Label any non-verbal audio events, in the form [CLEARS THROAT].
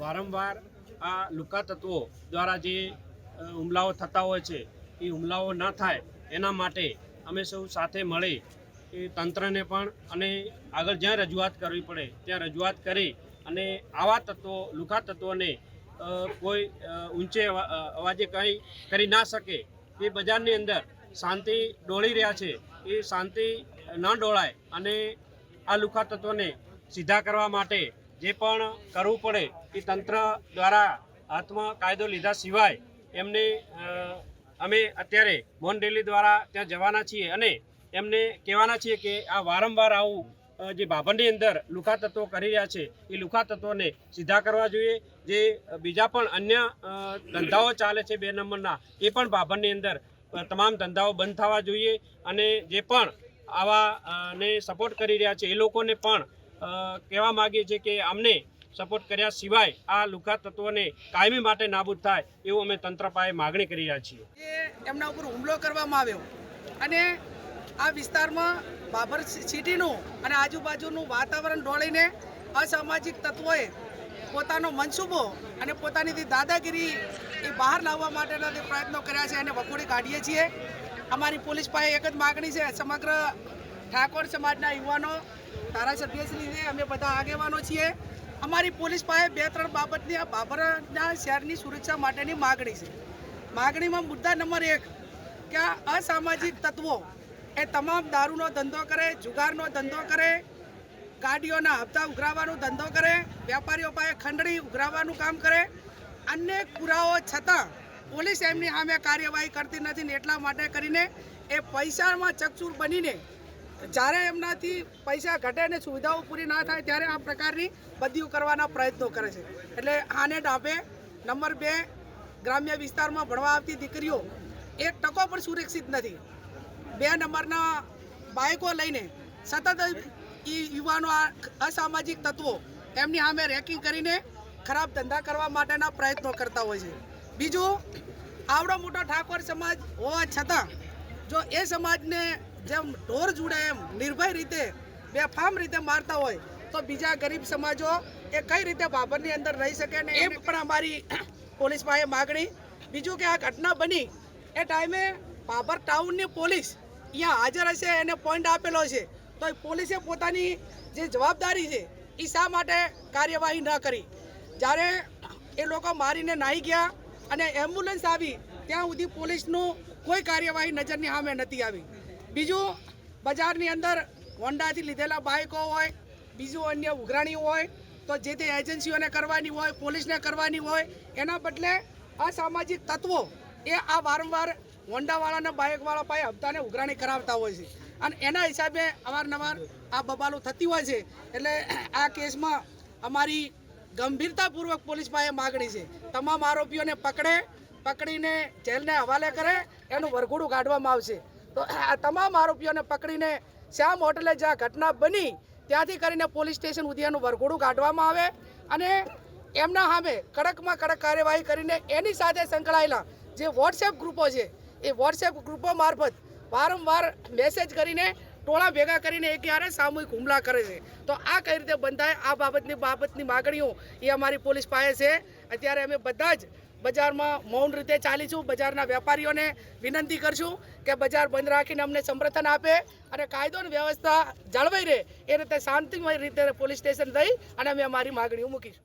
વારંવાર આ લુકા તત્વો દ્વારા જે હુમલાઓ થતા હોય છે, એ હુમલાઓ ન થાય, એના માટે અમે સૌ સાથે મળી એ તંત્રને પણ અને આગળ જ્યાં રજૂઆત કરવી પડે, ત્યાં રજૂઆત કરી અને આવા તત્વો, લુકા તત્વોને કોઈ ઊંચે અવાજે કંઈ કરી ના શકે, એ બજારની અંદર શાંતિ ડોળી રહ્યા છે, એ શાંતિ ન ડોળાય અને આ લુખા તત્વોને સીધા કરવા માટે જે પણ કરવું પડે એ તંત્ર દ્વારા હાથમાં કાયદો લીધા સિવાય એમને અમે અત્યારે મોહન રેલી દ્વારા ત્યાં જવાના છીએ અને એમને કહેવાના છીએ કે આ વારંવાર આવું જે બાભરની અંદર લુખા તત્વો કરી રહ્યા છે, એ લુખા તત્વોને સીધા કરવા જોઈએ. જે બીજા પણ અન્ય ધંધાઓ ચાલે છે બે નંબરના, એ પણ બાભરની અંદર તમામ ધંધાઓ બંધ થવા જોઈએ અને જે પણ આવા ને સપોર્ટ કરી રહ્યા છે, એ લોકોને પણ કહેવા માગીએ છીએ કે અમને સપોર્ટ કર્યા સિવાય આ લુખા તત્વોને કાયમી માટે નાબૂદ થાય એવું અમે તંત્ર પાસે માગણી કરી રહ્યા છીએ. એમના ઉપર હુમલો કરવામાં આવ્યો અને આ વિસ્તારમાં બાબર સિટીનું અને આજુબાજુનું વાતાવરણ ઢોળીને અસામાજિક તત્વોએ પોતાનો મનસૂબો અને પોતાની દાદાગીરી એ બહાર લાવવા માટેના જે પ્રયત્નો કર્યા છે એને વખોડી કાઢીએ છીએ. અમારી પોલીસ પાસે એક જ માગણી છે, સમગ્ર ઠાકોર સમાજના યુવાનો ધારાસભ્યશ્રી છે, અમે બધા આગેવાનો છીએ. અમારી પોલીસ પાસે બે ત્રણ બાબતની આ બાબરના શહેરની સુરક્ષા માટેની માગણી છે. માગણીમાં મુદ્દા નંબર એક, કે આ અસામાજિક તત્વો એ તમામ દારૂનો ધંધો કરે, જુગારનો ધંધો કરે, ગાડીઓના હપ્તા ઉઘરાવવાનો ધંધો કરે, વેપારીઓ પાસે ખંડણી ઉઘરાવવાનું કામ કરે. અનેક પુરાવો છતાં પોલીસ એમની સામે કાર્યવાહી કરતી નથી ને એટલા માટે કરીને એ પૈસામાં ચકચૂર બનીને જ્યારે એમનાથી પૈસા ઘટે અને સુવિધાઓ પૂરી ના થાય ત્યારે આ પ્રકારની બદલીઓ કરવાના પ્રયત્નો કરે છે. એટલે આને ડાબે નંબર બે ગ્રામ્ય વિસ્તારમાં ભણવા આવતી દીકરીઓ એક ટકો પણ સુરક્ષિત નથી. બે નંબરના બાઇકો લઈને સતત એ યુવાનો આ અસામાજિક તત્વો એમની સામે રેકિંગ કરીને ખરાબ ધંધા કરવા માટેના પ્રયત્નો કરતા હોય છે. બીજું, આવડો મોટો ઠાકોર સમાજ હોવા છતાં જો એ સમાજને જેમ ઢોર જુડે એમ નિર્ભય રીતે બેફામ રીતે મારતા હોય તો બીજા ગરીબ સમાજો એ કઈ રીતે બાબરની અંદર રહી શકે ને એ પણ અમારી [CLEARS THROAT] પોલીસ પાસે માગણી. બીજું કે આ ઘટના બની એ ટાઈમે બાબર ટાઉનની પોલીસ અહીંયા હાજર હશે એને પોઈન્ટ આપેલો છે. તો પોલીસે પોતાની જે જવાબદારી છે એ શા માટે કાર્યવાહી ન કરી? જ્યારે એ લોકો મારીને નાહી ગયા અને એમ્બ્યુલન્સ આવી ત્યાં સુધી પોલીસનું કોઈ કાર્યવાહી નજરની સામે નથી આવી. બીજું, બજારની અંદર હોન્ડાથી લીધેલા બાઇકો હોય, બીજું અન્ય ઉઘરાણી હોય, તો જે તે એજન્સીઓને કરવાની હોય, પોલીસને કરવાની હોય, એના બદલે અસામાજિક તત્વો એ આ વારંવાર હોન્ડાવાળાના બાઇકવાળા પાસે હપ્તાને ઉઘરાણી કરાવતા હોય છે. અને એના હિસાબે અવારનવાર આ બબાલો થતી હોય છે. એટલે આ કેસમાં અમારી ગંભીરતાપૂર્વક પોલીસ પાસે માગણી છે. તમામ આરોપીઓને પકડે, પકડીને જેલને હવાલે કરે, એનું વરઘોડું કાઢવામાં આવશે. તો આ તમામ આરોપીઓને પકડીને શ્યામ હોટલે જ્યાં ઘટના બની, ત્યાંથી કરીને પોલીસ સ્ટેશન એનું વરઘોડું કાઢવામાં આવે અને એમના સામે કડકમાં કડક કાર્યવાહી કરીને એની સાથે સંકળાયેલા જે વોટ્સએપ ગ્રુપો છે, એ વોટ્સએપ ગ્રુપો મારફત વારંવાર મેસેજ કરીને ટોળા ભેગા કરીને એક ક્યારે સામૂહિક હુમલા કરે છે. તો આ કઈ રીતે બંધાય, આ બાબતની બાબતની માગણીઓ એ અમારી પોલીસ પાસે છે. અત્યારે અમે બધા જ બજારમાં મૌન રીતે ચાલીશું, બજારના વેપારીઓને વિનંતી કરશું કે બજાર બંધ રાખીને અમને સમર્થન આપે અને કાયદો અને વ્યવસ્થા જળવાઈ રહે. એ રીતે શાંતિમય રીતે પોલીસ સ્ટેશન જઈ અને અમે અમારી માગણીઓ મૂકીશું.